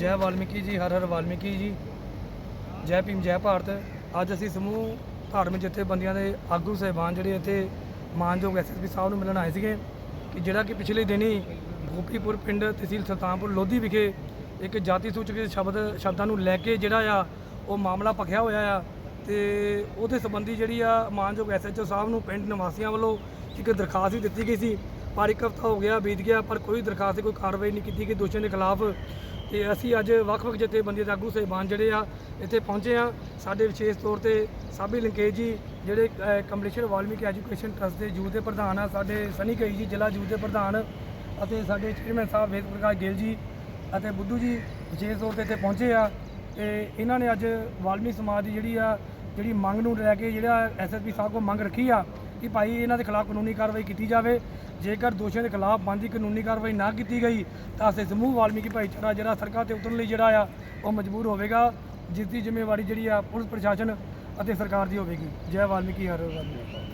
ਜੈ ਵਾਲਮੀਕੀ ਜੀ, ਹਰ ਹਰ ਵਾਲਮੀਕੀ ਜੀ। ਜੈ ਭੀਮ, ਜੈ ਭਾਰਤ। ਅੱਜ ਅਸੀਂ ਸਮੂਹ ਧਾਰਮਿਕ ਜਥੇਬੰਦੀਆਂ ਦੇ ਆਗੂ ਸਹਿਬਾਨ ਜਿਹੜੇ ਇੱਥੇ ਮਾਨਯੋਗ ਐਸਐਸਪੀ ਸਾਹਿਬ ਨੂੰ ਮਿਲਣ ਆਏ ਸੀਗੇ ਕਿ ਜਿਹੜਾ ਕਿ ਪਿਛਲੇ ਦਿਨੀ ਗੋਪੀਪੁਰ ਪਿੰਡ ਤਹਿਸੀਲ ਸੁਲਤਾਨਪੁਰ ਲੋਧੀ ਵਿਖੇ ਇੱਕ ਜਾਤੀ ਸੂਚਕ ਸ਼ਬਦ ਸ਼ਬਦਾਂ ਨੂੰ ਲੈ ਕੇ ਜਿਹੜਾ ਆ, ਉਹ ਮਾਮਲਾ ਭਖਿਆ ਹੋਇਆ ਆ। ਤੇ ਉਹਦੇ ਸੰਬੰਧੀ ਜਿਹੜੀ ਆ ਮਾਨਯੋਗ ਐਸਐਚਓ ਸਾਹਿਬ ਨੂੰ ਪਿੰਡ ਨਿਵਾਸੀਆਂ ਵੱਲੋਂ ਇੱਕ ਦਰਖਾਸਤ ਵੀ ਦਿੱਤੀ ਗਈ ਸੀ ਪਰ ਇੱਕ ਹਫ਼ਤਾ ਹੋ ਗਿਆ ਬੀਤ ਗਿਆ ਪਰ ਕੋਈ ਦਰਖਾਸਤ ਤੇ ਕੋਈ ਕਾਰਵਾਈ ਨਹੀਂ ਕੀਤੀ ਕਿ ਦੋਸ਼ੀਆਂ ਦੇ ਖਿਲਾਫ ਤੇ ਅਸੀਂ ਅੱਜ ਵੱਖ-ਵੱਖ ਜਥੇਬੰਦੀਆਂ ਦੇ ਆਗੂ ਸਹਿਬਾਨ ਜਿਹੜੇ ਆ ਇੱਥੇ ਪਹੁੰਚੇ ਆ ਸਾਡੇ ਵਿਸ਼ੇਸ਼ ਤੌਰ ਤੇ ਸਾਬੀ ਲਿੰਕੇਜ ਜੀ ਜਿਹੜੇ ਅ, ਵਾਲਮੀਕ ਐਜੂਕੇਸ਼ਨ ਟਰਸਟ ਦੇ ਯੂਥ ਦੇ ਪ੍ਰਧਾਨ ਆ ਸਾਡੇ ਸਨੀ ਕਈ ਜੀ ਜ਼ਿਲ੍ਹਾ ਯੂਥ ਦੇ ਪ੍ਰਧਾਨ ਅਤੇ ਸਾਡੇ ਚੇਅਰਮੈਨ ਸਾਹਿਬ ਵੇਦ ਪ੍ਰਕਾਸ਼ ਗਿੱਲ ਜੀ ਅਤੇ ਬੁੱਧੂ ਜੀ ਵਿਸ਼ੇਸ਼ ਤੌਰ ਤੇ ਇੱਥੇ ਪਹੁੰਚੇ ਆ। ਤੇ ਇਹਨਾਂ ਨੇ ਅੱਜ ਵਾਲਮੀਕ ਸਮਾਜ ਦੀ ਜਿਹੜੀ ਆ ਜਿਹੜੀ ਮੰਗ ਨੂੰ ਲੈ ਕੇ ਜਿਹੜਾ ਐਸਐਸਪੀ ਸਾਹਿਬ ਕੋਲ ਮੰਗ ਰੱਖੀ ਆ ਕਿ ਭਾਈ ਇਹਨਾਂ ਦੇ ਖਿਲਾਫ ਕਾਨੂੰਨੀ ਕਾਰਵਾਈ ਕੀਤੀ ਜਾਵੇ। ਜੇਕਰ ਦੋਸ਼ੀਆਂ ਦੇ ਖਿਲਾਫ ਬਣਦੀ ਕਾਨੂੰਨੀ ਕਾਰਵਾਈ ਨਾ ਕੀਤੀ ਗਈ, ਤਾਂ ਅਸੀਂ ਸਮੂਹ ਵਾਲਮੀਕੀ ਭਾਈਚਾਰਾ ਜਿਹੜਾ ਸੜਕਾਂ ਤੇ ਉਤਰਨ ਲਈ ਜਿਹੜਾ ਆ, ਉਹ ਮਜਬੂਰ ਹੋਵੇਗਾ, ਜਿਸ ਦੀ ਜ਼ਿੰਮੇਵਾਰੀ ਜਿਹੜੀ ਆ ਪੁਲਿਸ ਪ੍ਰਸ਼ਾਸਨ ਅਤੇ ਸਰਕਾਰ ਦੀ ਹੋਵੇਗੀ। ਜੈ ਵਾਲਮੀਕੀ, ਹਰ ਹਰ ਵਾਲਮੀਕੀ।